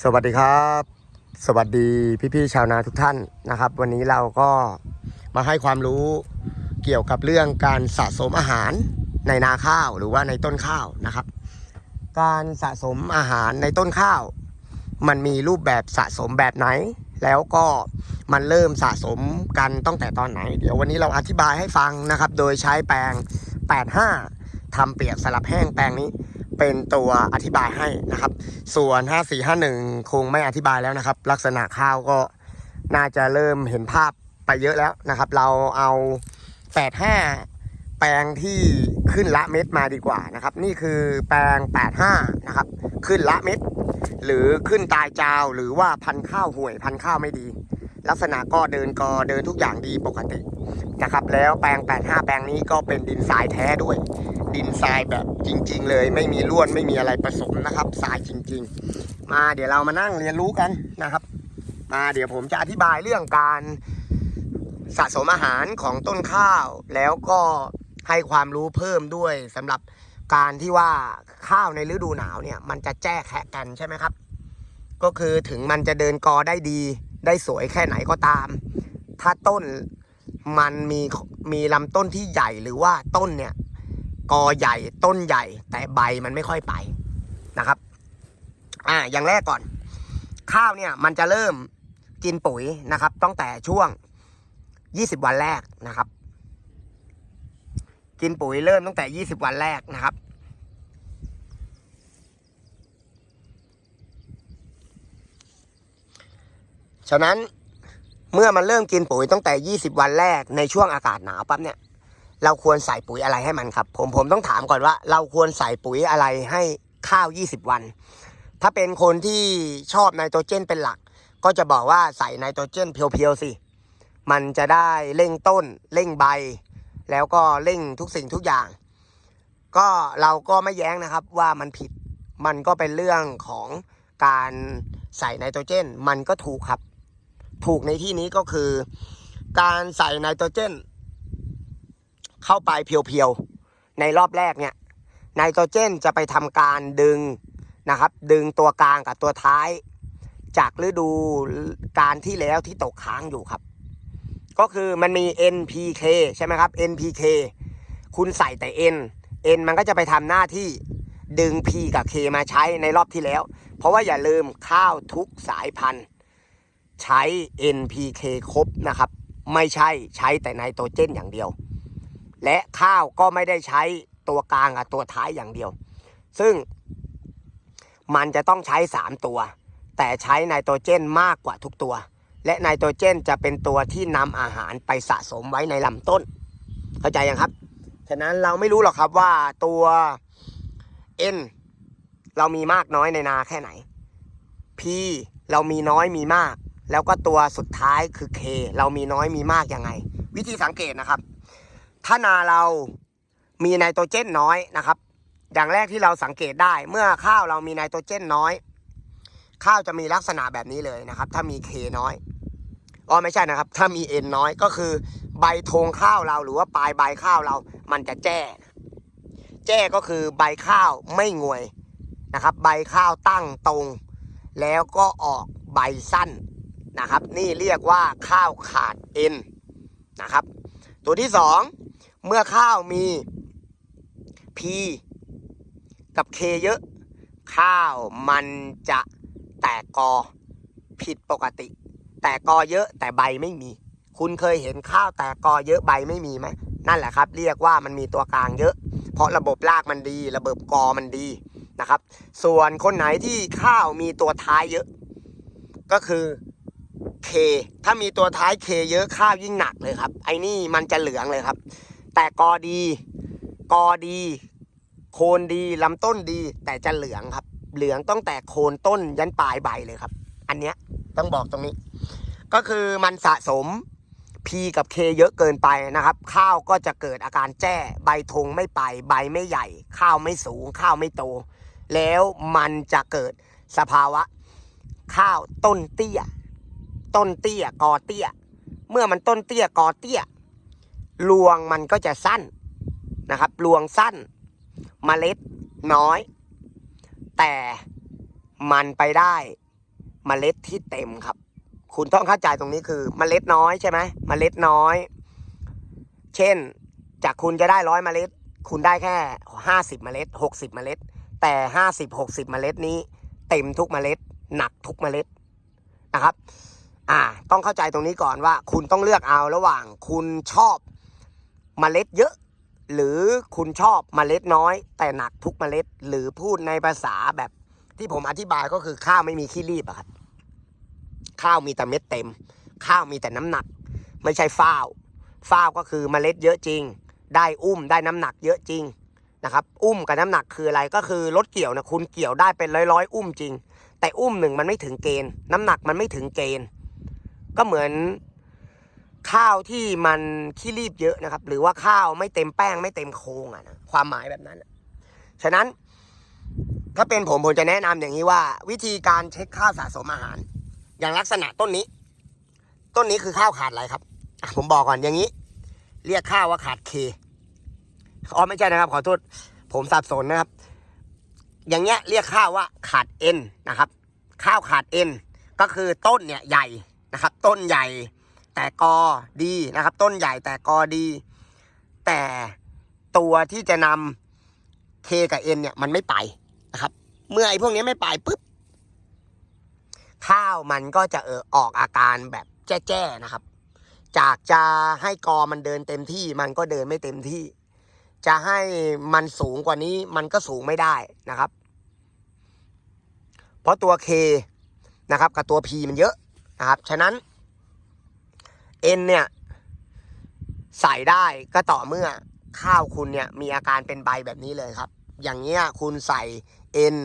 สวัสดีครับ สวัสดีพี่ๆชาวนาทุกท่านนะครับ วันนี้เราก็มาให้ความรู้เกี่ยวกับเรื่องการสะสมอาหารในนาข้าวหรือว่าในต้นข้าวนะครับ การสะสมอาหารในต้นข้าว มันมีรูปแบบสะสมแบบไหน แล้วก็มันเริ่มสะสมกันตั้งแต่ตอนไหน เดี๋ยววันนี้เราอธิบายให้ฟังนะครับ โดยใช้แปลง 85ทำเปียกสลับแห้งแปลงนี้ เป็นตัวอธิบายให้นะครับ ส่วน 5451 คงไม่อธิบายแล้วนะครับ ลักษณะข้าวก็น่าจะเริ่มเห็นภาพไปเยอะแล้วนะครับ เราเอา 85 แปลงที่ขึ้นละเม็ดมาดีกว่านะครับ นี่คือแปลง 85 นะครับ ขึ้นละเม็ดหรือขึ้นตายจาวหรือว่าพันข้าวห่วยพันข้าวไม่ดี ลักษณะก็เดินกอเดินทุกอย่างดีปกตินะครับ แล้วแปลง 85 แปลงนี้ก็เป็นดินทรายแท้ด้วย ดินทรายแบบจริง ๆ เลย ไม่มีล้วนไม่มีอะไรผสมนะครับทรายจริง ๆ มาเดี๋ยวเรามานั่งเรียนรู้กันนะครับ มาเดี๋ยวผมจะอธิบายเรื่องการสะสมอาหารของต้นข้าว แล้วก็ให้ความรู้เพิ่มด้วยสำหรับการที่ว่าข้าวในฤดูหนาวเนี่ย มันจะแจ้แคะกันใช่ไหมครับ ก็คือถึงมันจะเดินกอได้ดี ได้สวยแค่ไหนก็ตาม ถ้าต้นมันมีมีลำต้นที่ใหญ่หรือว่าต้นเนี่ย กอใหญ่ต้นใหญ่ แต่ใบมันไม่ค่อยไปนะครับ อ่า อย่างแรกก่อน ข้าวเนี่ยมันจะเริ่มกินปุ๋ยนะครับ ตั้งแต่ช่วง 20 วันแรกนะครับ กินปุ๋ยเริ่มตั้งแต่ 20 วันแรกนะครับ ฉะนั้นเมื่อมันเริ่มกินปุ๋ยตั้งแต่ 20 วันแรกในช่วงอากาศหนาวปั๊บเนี่ย เราควรใส่ปุ๋ยอะไรให้มันครับ ผมผมต้องถามก่อนว่า เราควรใส่ปุ๋ยอะไรให้ข้าว 20 วัน ถ้าเป็นคนที่ชอบไนโตรเจนเป็นหลัก ก็จะบอกว่าใส่ไนโตรเจนเพียวๆสิ มันจะได้เร่งต้นเร่งใบ แล้วก็เร่งทุกสิ่งทุกอย่าง ก็เราก็ไม่แย้งนะครับว่ามันผิดมันก็เป็นเรื่องของการใส่ไนโตรเจน มันก็ถูกครับ ถูกในที่นี้ก็คือ การใส่ไนโตรเจน เข้าไปเพียวๆ ในรอบแรกเนี่ยไนโตรเจนจะไปทำการดึงนะครับ ดึงตัวกลางกับตัวท้าย จากฤดูการที่แล้วที่ตกค้างอยู่ครับ ก็คือมันมี NPK ใช่ไหมครับ NPK คุณใส่แต่ N N มันก็จะไปทำหน้าที่ดึง P กับ K มาใช้ในรอบที่แล้ว เพราะว่าอย่าลืมข้าวทุกสายพันธุ์ ใช้ NPK ครบนะครับ ไม่ใช่ใช้แต่ไนโตรเจนอย่างเดียว และข้าวก็ไม่ได้ใช้ตัวกลางกับตัวท้ายอย่างเดียว ซึ่งมันจะต้องใช้ 3 ตัว แต่ใช้ไนโตรเจนมากกว่าทุกตัว และไนโตรเจนจะเป็นตัวที่นำอาหารไปสะสมไว้ในลำต้น เข้าใจยังครับ ฉะนั้นเราไม่รู้หรอกครับว่าตัว N เรามีมากน้อยในนาแค่ไหน P เรามีน้อยมีมาก แล้วก็ตัวสุดท้ายคือ K เรามีน้อยมีมากยังไง วิธีสังเกตนะครับ ถ้านาเรามีไนโตรเจนน้อยนะครับ อย่างแรกที่เราสังเกตได้เมื่อข้าวเรามีไนโตรเจนน้อย ข้าวจะมีลักษณะแบบนี้เลยนะครับ ถ้ามี K น้อยอ๋อไม่ใช่นะครับ ถ้ามี N น้อยก็คือ ใบธงข้าวเราหรือว่าปลายใบข้าวเรา มันจะแจ้ แจ้ก็คือใบข้าวไม่งวยนะครับ ใบข้าวตั้งตรง แล้วก็ออกใบสั้นนะครับ นี่เรียกว่าข้าวขาดเอ็นนะครับ ตัวที่สอง เมื่อข้าวมี P กับ K เยอะ ข้าวมันจะแตกกอผิดปกติ แตกกอเยอะแต่ใบไม่มี คุณเคยเห็นข้าวแตกกอเยอะใบไม่มีไหมนั่นแหละครับ เรียกว่ามันมีตัวกลางเยอะ เพราะระบบรากมันดี ระบบกอมันดีนะครับ ส่วนคนไหนที่ข้าวมีตัวท้ายเยอะ ก็คือ K ถ้ามีตัวท้าย K เยอะข้าวยิ่งหนักเลยครับ ไอ้นี่มันจะเหลืองเลยครับ แต่กอดี กอดี โคนดีลำต้นดี แต่จะเหลืองครับ เหลืองตั้งแต่โคนต้นยันปลายใบเลยครับ อันเนี้ยต้องบอกตรงนี้ ก็คือมันสะสม P กับ K เยอะเกินไปนะครับ ข้าวก็จะเกิดอาการแจ้ ใบธงไม่ไป ใบไม่ใหญ่ ข้าวไม่สูง ข้าวไม่โต แล้วมันจะเกิดสภาวะ ข้าวต้นเตี้ย ต้นเตี้ยกอเตี้ย เมื่อมันต้นเตี้ยกอเตี้ย รวงมันก็จะสั้นนะครับ รวงสั้นเมล็ดน้อย แต่มันไปได้เมล็ดที่เต็มครับ คุณต้องเข้าใจตรงนี้คือเมล็ดน้อยใช่ไหมเมล็ดน้อย เช่น จากคุณจะได้ร้อยเมล็ด คุณได้แค่ห้าสิบเมล็ดหกสิบเมล็ด แต่ห้าสิบหกสิบเมล็ดนี้ เต็มทุกเมล็ด หนักทุกเมล็ดนะครับ อ่า ต้องเข้าใจตรงนี้ก่อนว่า คุณต้องเลือกเอาระหว่าง คุณชอบ เมล็ดเยอะ หรือคุณชอบเมล็ดน้อย แต่หนักทุกเมล็ด หรือพูดในภาษาแบบที่ผมอธิบายก็คือข้าวไม่มีขี้รีบอะครับ ข้าวมีแต่เม็ดเต็ม ข้าวมีแต่น้ำหนัก ไม่ใช่ฟ้าวฟ้าวก็คือเมล็ดเยอะจริง ได้อุ้มได้น้ำหนักเยอะจริงนะครับ อุ้มกับน้ำหนักคืออะไรก็คือรถเกี่ยวนะคุณเกี่ยวได้เป็นร้อยร้อยๆอุ้มจริง แต่อุ้มหนึ่งมันไม่ถึงเกณฑ์น้ำหนักมันไม่ถึงเกณฑ์ ก็เหมือน ข้าวที่มันขี้รีบเยอะนะครับ หรือว่าข้าวไม่เต็มแป้งไม่เต็มโครงอะนะความหมายแบบนั้นอะฉะนั้น ถ้าเป็นผมผมจะแนะนำอย่างนี้ว่า วิธีการเช็คข้าวสะสมอาหาร อย่างลักษณะต้นนี้ ต้นนี้คือข้าวขาดอะไรครับผมบอกก่อนอย่างนี้ เรียกข้าวว่าขาดเคอ๋อไม่ใช่นะครับ ขอโทษ ผมสับสนนะครับ อย่างเงี้ยเรียกข้าวว่าขาดเอ็นนะครับ ข้าวขาดเอ็นก็คือต้นเนี่ยใหญ่นะครับ ต้นใหญ่ แต่กอดีนะครับ ต้นใหญ่แต่กอดี แต่ตัวที่จะนำเคกับเอ็นเนี่ยมันไม่ไปนะครับ เมื่อไอ้พวกนี้ไม่ไปปุ๊บข้าวมันก็จะเออออกอาการแบบแจ้ๆนะครับ จากจะให้กอมันเดินเต็มที่มันก็เดินไม่เต็มที่ จะให้มันสูงกว่านี้มันก็สูงไม่ได้นะครับ เพราะตัว K นะครับ กับตัว P มันเยอะนะครับ ฉะนั้น N เนี่ย ใส่ได้ก็ต่อเมื่อข้าวคุณเนี่ยมีอาการเป็นใบแบบนี้เลยครับ อย่างเงี้ยคุณใส่ N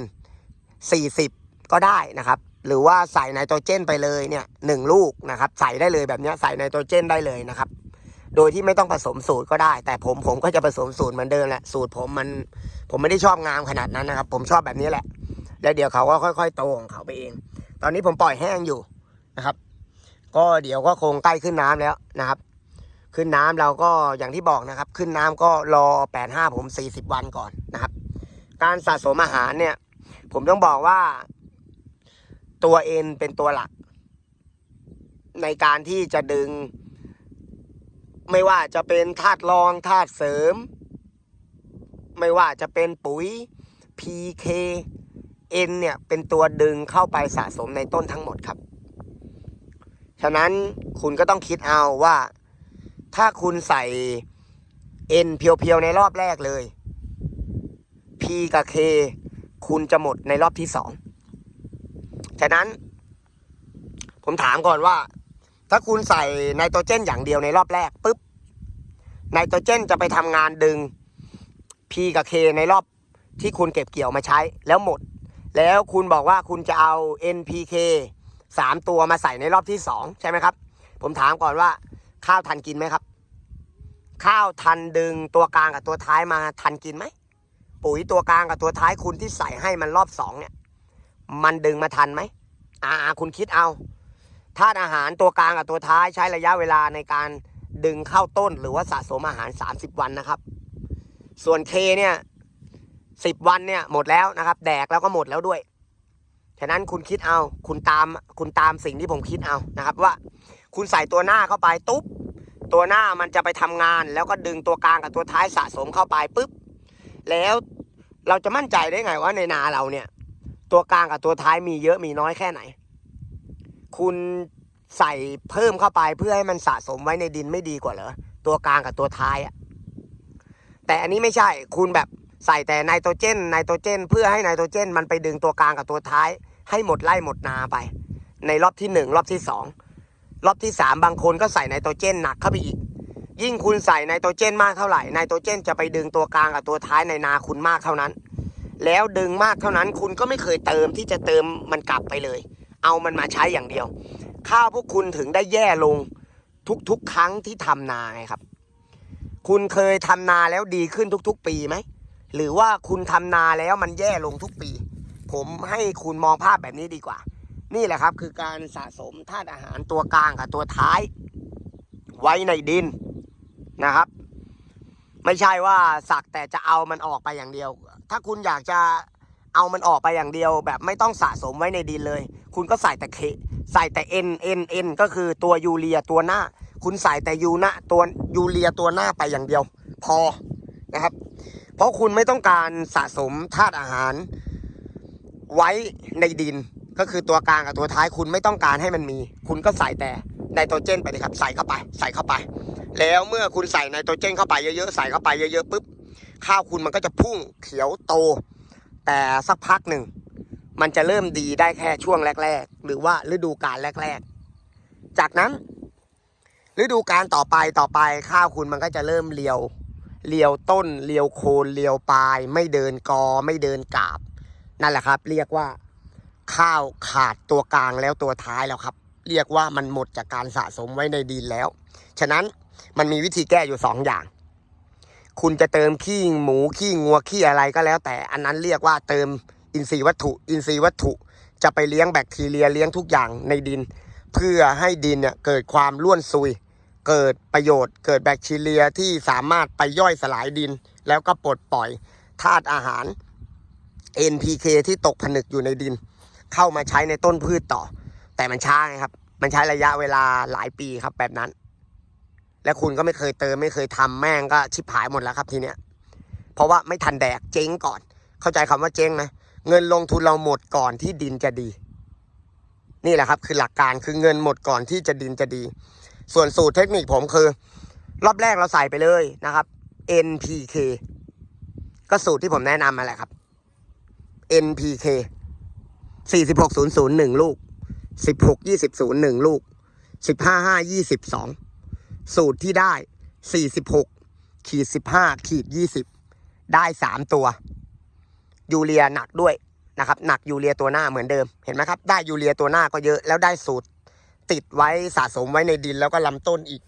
40ก็ได้นะครับ หรือว่าใส่ไนโตรเจนไปเลยเนี่ยหนึ่งลูกนะครับ ใส่ได้เลยแบบเนี้ยใส่ไนโตรเจนได้เลยนะครับ โดยที่ไม่ต้องผสมสูตรก็ได้ แต่ผมผมก็จะผสมสูตรเหมือนเดิมแหละสูตรผมมันผมไม่ได้ชอบงามขนาดนั้นนะครับ ผมชอบแบบนี้แหละ แล้วเดี๋ยวเขาก็ค่อย ๆ โตของเขาไปเอง ตอนนี้ผมปล่อยแห้งอยู่นะครับ ก็เดี๋ยวก็คงใกล้ขึ้นน้ำแล้วนะครับ ขึ้นน้ำเราก็อย่างที่บอกนะครับ ขึ้นน้ำก็รอแปดห้าผมสี่สิบวันก่อนนะครับ การสะสมอาหารเนี่ย ผมต้องบอกว่า ตัวเอ็นเป็นตัวหลัก ในการที่จะดึง ไม่ว่าจะเป็นธาตุรองธาตุเสริม ไม่ว่าจะเป็นปุ๋ย PK N เนี่ยเป็นตัวดึงเข้าไปสะสมในต้นทั้งหมดครับ ฉะนั้นคุณก็ต้องคิดเอาว่า ถ้าคุณใส่ N เพียวๆในรอบแรกเลย P กับ K คุณจะหมดในรอบที่สองฉะนั้น ผมถามก่อนว่า ถ้าคุณใส่ไนโตรเจนอย่างเดียวในรอบแรกปุ๊บไนโตรเจนจะไปทำงานดึง P กับ K ในรอบที่คุณเก็บเกี่ยวมาใช้แล้วหมด แล้วคุณบอกว่าคุณจะเอา NPK สามตัวมาใส่ในรอบที่สองใช่ไหมครับ ผมถามก่อนว่า ข้าวทันกินไหมครับ ข้าวทันดึงตัวกลางกับตัวท้ายมาทันกินไหมปุ๋ยตัวกลางกับตัวท้ายคุณที่ใส่ให้มันรอบสองเนี่ย มันดึงมาทันไหมอ่าคุณคิดเอาธาตุอาหารตัวกลางกับตัวท้ายใช้ระยะเวลาในการดึงเข้าต้นหรือว่าสะสมอาหาร 30 วันนะครับ ส่วนเคเนี่ยสิบวันเนี่ยหมดแล้วนะครับ แดกแล้วก็หมดแล้วด้วย ฉะนั้นคุณคิดเอา คุณตาม คุณตามสิ่งที่ผมคิดเอานะครับ ว่า คุณใส่ตัวหน้าเข้าไปตุ๊บ ตัวหน้ามันจะไปทำงาน แล้วก็ดึงตัวกลางกับตัวท้ายสะสมเข้าไปปุ๊บ แล้วเราจะมั่นใจได้ไงว่าในนาเราเนี่ย ตัวกลางกับตัวท้ายมีเยอะมีน้อยแค่ไหน คุณใส่เพิ่มเข้าไปเพื่อให้มันสะสมไว้ในดินไม่ดีกว่าเหรอ ตัวกลางกับตัวท้ายอะแต่อันนี้ไม่ใช่ คุณแบบใส่แต่ไนโตรเจนไนโตรเจน เพื่อให้ไนโตรเจน มันไปดึงตัวกลางกับตัวท้าย ให้หมดไล่หมดนาไป ในรอบที่หนึ่งรอบที่สองรอบที่สามบางคนก็ใส่ไนโตรเจนหนักเข้าไปอีก ยิ่งคุณใส่ไนโตรเจนมากเท่าไหร่ไนโตรเจนจะไปดึงตัวกลางกับตัวท้ายในนาคุณมากเท่านั้น แล้วดึงมากเท่านั้นคุณก็ไม่เคยเติมที่จะเติมมันกลับไปเลย เอามันมาใช้อย่างเดียว ข้าวพวกคุณถึงได้แย่ลงทุกๆ ครั้งที่ทำนาไงครับ คุณเคยทำนาแล้วดีขึ้นทุกๆ ปีไหมหรือว่าคุณทำนาแล้วมันแย่ลงทุกปี ผมให้คุณมองภาพแบบนี้ดีกว่า นี่แหละครับคือการสะสมธาตุอาหารตัวกลางกับตัวท้าย ไว้ในดินนะครับ ไม่ใช่ว่าสักแต่จะเอามันออกไปอย่างเดียว ถ้าคุณอยากจะเอามันออกไปอย่างเดียว แบบไม่ต้องสะสมไว้ในดินเลย คุณก็ใส่แต่เคใส่แต่ N N N ก็คือตัวยูเรียตัวหน้า คุณใส่แต่ยูนะตัวยูเรียตัวหน้าไปอย่างเดียว พอนะครับ เพราะคุณไม่ต้องการสะสมธาตุอาหาร ไว้ในดินก็คือตัวกลางกับตัวท้ายคุณไม่ต้องการให้มันมี คุณก็ใส่แต่ไนโตรเจนไปเลยครับ ใส่เข้าไป ใส่เข้าไป แล้วเมื่อคุณใส่ไนโตรเจนเข้าไปเยอะๆใส่เข้าไปเยอะๆปุ๊บข้าวคุณมันก็จะพุ่งเขียวโต แต่สักพักหนึ่ง มันจะเริ่มดีได้แค่ช่วงแรก ๆ หรือว่าฤดูกาลแรก ๆ จากนั้น ฤดูกาลต่อไปต่อไปข้าวคุณมันก็จะเริ่มเลียวเลียวต้นเลียวโคนเลียวปลาย ไม่เดินกอไม่เดินกาบ นั่นแหละครับ เรียกว่าข้าวขาดตัวกลางแล้วตัวท้ายแล้วครับ เรียกว่ามันหมดจากการสะสมไว้ในดินแล้ว ฉะนั้นมันมีวิธีแก้อยู่สองอย่าง คุณจะเติมขี้หมูขี้งัวขี้อะไรก็แล้ว แต่อันนั้นเรียกว่าเติมอินทรีย์วัตถุ อินทรีย์วัตถุ จะไปเลี้ยงแบคทีเรียเลี้ยงทุกอย่างในดิน เพื่อให้ดินเนี่ยเกิดความร่วนซุย เกิดประโยชน์ เกิดแบคทีเรียที่สามารถไปย่อยสลายดิน แล้วก็ปลดปล่อยธาตุอาหาร NPK ที่ตกผนึกอยู่ในดิน เข้ามาใช้ในต้นพืชต่อ แต่มันช้าไงครับ มันใช้ระยะเวลาหลายปีครับแบบนั้น และคุณก็ไม่เคยเติมไม่เคยทำแม่งก็ชิบหายหมดแล้วครับทีเนี้ยเพราะว่าไม่ทันแดกเจ๊งก่อน เข้าใจคำว่าเจ๊งไหมเงินลงทุนเราหมดก่อนที่ดินจะดี นี่แหละครับ คือหลักการคือเงินหมดก่อนที่จะดินจะดี ส่วนสูตรเทคนิคผมคือ รอบแรกเราใส่ไปเลยนะครับ NPK ก็สูตรที่ผมแนะนำมาแหละครับ NPK สี่สิบหกศูนย์ศูนย์หนึ่งลูกสิบหกยี่สิบศูนย์หนึ่งลูกสิบห้าห้ายี่สิบสองสูตรที่ได้สี่สิบหกขีดสิบห้าขีดยี่สิบได้สามตัว ยูเรียหนักด้วยนะครับ หนักยูเรียตัวหน้าเหมือนเดิม เห็นไหมครับ ได้ยูเรียตัวหน้าก็เยอะ แล้วได้สูตรติดไว้สะสมไว้ในดินแล้วก็ลำต้นอีก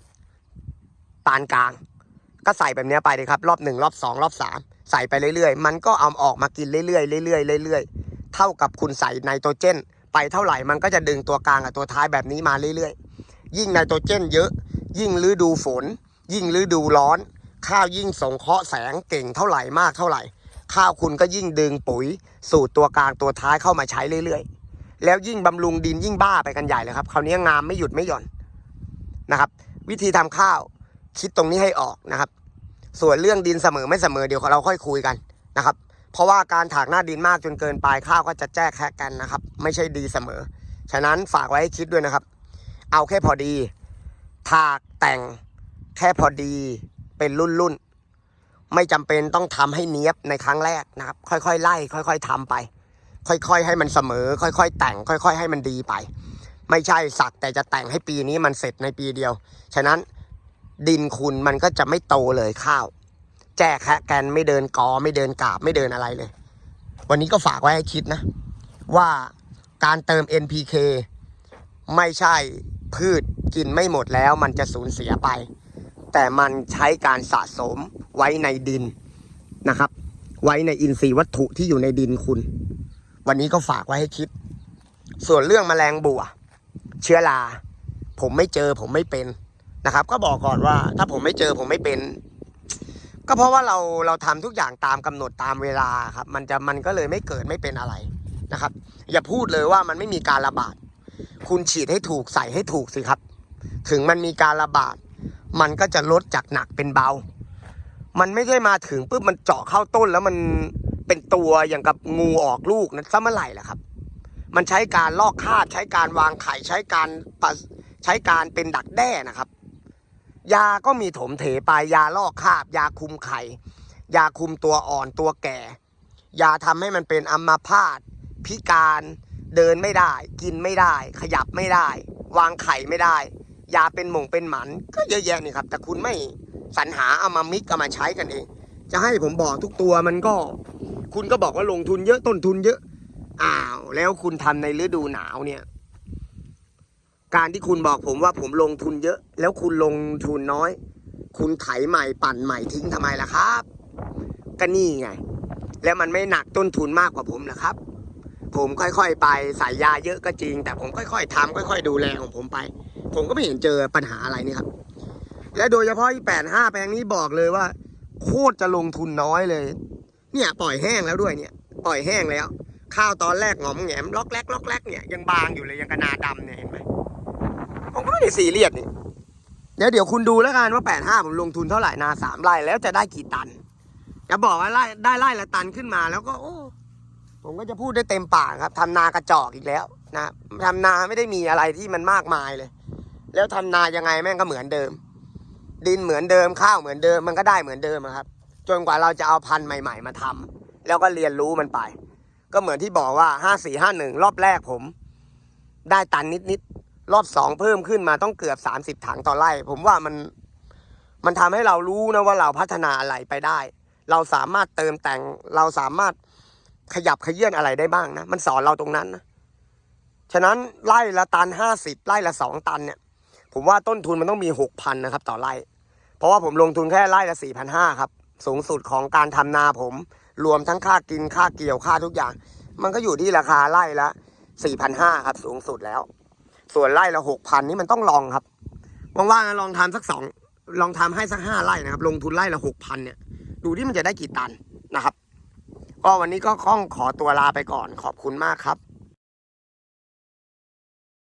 ปานกลาง ก็ใส่แบบนี้ไปเลยครับ รอบหนึ่งรอบสองรอบสาม ใส่ไปเรื่อยๆ มันก็เอาออกมากินเรื่อยๆเรื่อยๆเรื่อยๆ เท่ากับคุณใส่ไนโตรเจน ไปเท่าไหร่มันก็จะดึงตัวกลางกับตัวท้ายแบบนี้มาเรื่อยๆ ยิ่งไนโตรเจนเยอะ ยิ่งฤดูฝน ยิ่งฤดูร้อน ข้าวยิ่งส่งเคราะห์แสงเก่งเท่าไหร่มากเท่าไหร่ ข้าวคุณก็ยิ่งดึงปุ๋ย สู่ตัวกลางตัวท้ายเข้ามาใช้เรื่อยๆ แล้วยิ่งบำรุงดินยิ่งบ้าไปกันใหญ่เลยครับคราวนี้งามไม่หยุดไม่หย่อนนะครับ วิธีทำข้าวคิดตรงนี้ให้ออกนะครับ ส่วนเรื่องดินเสมอไม่เสมอเดี๋ยวเราค่อยคุยกันนะครับ เพราะว่าการถากหน้าดินมากจนเกินไปข้าวก็จะแจ้แคะกันนะครับ ไม่ใช่ดีเสมอ ฉะนั้นฝากไว้ให้คิดด้วยนะครับ เอาแค่พอดี ถากแต่งแค่พอดีเป็นรุ่นรุ่นไม่จำเป็นต้องทำให้เนี้ยบในครั้งแรกนะครับ ค่อยๆไล่ ค่อย ๆทำไป ค่อยๆ ให้มันเสมอ ค่อย ๆ แต่ง ค่อย ๆ ให้มันดีไป ไม่ใช่สักแต่จะแต่งให้ปีนี้มันเสร็จในปีเดียว ฉะนั้น ดินคุณมันก็จะไม่โตเลยข้าว แจ้แคะแกนไม่เดินกอไม่เดินกาบไม่เดินอะไรเลย วันนี้ก็ฝากไว้ให้คิดนะ ว่าการเติม NPK ไม่ใช่พืชกินไม่หมดแล้วมันจะสูญเสียไป แต่มันใช้การสะสมไว้ในดินนะครับ ไว้ในอินทรีย์วัตถุที่อยู่ในดินคุณ วันนี้ก็ฝากไว้ให้คิด ส่วนเรื่องแมลงบัว เชื้อรา ผมไม่เจอผมไม่เป็น นะครับ ก็บอกก่อนว่า ถ้าผมไม่เจอผมไม่เป็น ก็เพราะว่าเราเราทำทุกอย่างตามกำหนดตามเวลาครับ มันจะมันก็เลยไม่เกิดไม่เป็นอะไรนะครับ อย่าพูดเลยว่ามันไม่มีการระบาด คุณฉีดให้ถูกใส่ให้ถูกสิครับ ถึงมันมีการระบาด มันก็จะลดจากหนักเป็นเบา มันไม่ใช่มาถึงปุ๊บมันเจาะเข้าต้นแล้วมันเป็นตัวอย่างกับงูออกลูกนะซะเมื่อไหร่ล่ะครับ มันใช้การลอกคาบใช้การวางไข่ใช้การปะใช้การเป็นดักแด้นะครับ ยาก็มีถมเถไปยาลอกคาบ ยาคุมไข่ ยาคุมตัวอ่อนตัวแก่ ยาทำให้มันเป็นอัมพาตพิการเดินไม่ได้ กินไม่ได้ ขยับไม่ได้ วางไข่ไม่ได้ ยาเป็นหมงเป็นหมัน ก็เยอะแยะนี่ครับ แต่คุณไม่สรรหาเอามามิกเอามาใช้กันเอง จะให้ผมบอกทุกตัวมันก็ คุณก็บอกว่าลงทุนเยอะต้นทุนเยอะอ้าวแล้วคุณทำในฤดูหนาวเนี่ย การที่คุณบอกผมว่าผมลงทุนเยอะ แล้วคุณลงทุนน้อย คุณไถใหม่ปั่นใหม่ทิ้งทำไมล่ะครับ ก็นี่ไง แล้วมันไม่หนักต้นทุนมากกว่าผมนะครับ ผมค่อยๆไปใส่ยาเยอะก็จริง แต่ผมค่อยๆทำค่อย ๆ ดูแลของผมไป ผมก็ไม่เห็นเจอปัญหาอะไรนี่ครับ และโดยเฉพาะที่แปดห้าแปลงนี้บอกเลยว่า โคตรจะลงทุนน้อยเลย เนี่ยปล่อยแห้งแล้วด้วยเนี่ย ปล่อยแห้งแล้ว ข้าวตอนแรกหงอมแงมล็อกแรกล็อกแรกเนี่ยยังบางอยู่เลยยังกระนาดำเนี่ยเห็นไหม ผมก็ไม่ได้ซีเรียสนี่เดี๋ยวเดี๋ยวคุณดูแล้วกันว่าแปดห้าผมลงทุนเท่าไหร่นาสามไร่แล้วจะได้กี่ตันจะบอกว่าไร่ได้ไร่ละตันขึ้นมาแล้วก็โอ้ผมก็จะพูดได้เต็มปากครับทำนากระจอกอีกแล้วนะทำนาไม่ได้มีอะไรที่มันมากมายเลย แล้วทำนายังไงแม่งก็เหมือนเดิม ดินเหมือนเดิมข้าวเหมือนเดิมมันก็ได้เหมือนเดิมครับ จนกว่าเราจะเอาพันธุ์ใหม่ ๆ มาทำแล้วก็เรียนรู้มันไป ก็เหมือนที่บอกว่าห้าสี่ห้าหนึ่งรอบแรกผม ได้ตันนิด รอบสองเพิ่มขึ้นมาต้องเกือบสามสิบถังต่อไร่ ผมว่ามันมันทำให้เรารู้นะว่าเราพัฒนาอะไรไปได้ เราสามารถเติมแต่ง เราสามารถขยับขยื่นอะไรได้บ้างนะ มันสอนเราตรงนั้นนะ ฉะนั้นไร่ละตันห้าสิบไร่ละสองตันเนี่ย ผมว่าต้นทุนมันต้องมีหกพันนะครับ ต่อไร่ เพราะว่าผมลงทุนแค่ไร่ละสี่พันห้าครับ สูงสุดของการทำนาผม รวมทั้งค่ากินค่าเกี่ยวค่าทุกอย่าง มันก็อยู่ที่ราคาไร่ละสี่พันห้าครับ สูงสุดแล้ว ส่วนไร่ละหกพันนี่มันต้องลองครับว่างๆนะลองทำสักสองลองทำให้สักห้าไร่นะครับ ลงทุนไร่ละหกพันเนี่ย ดูที่มันจะได้กี่ตันนะครับ ก็วันนี้ก็ข้องขอตัวลาไปก่อนขอบคุณมากครับ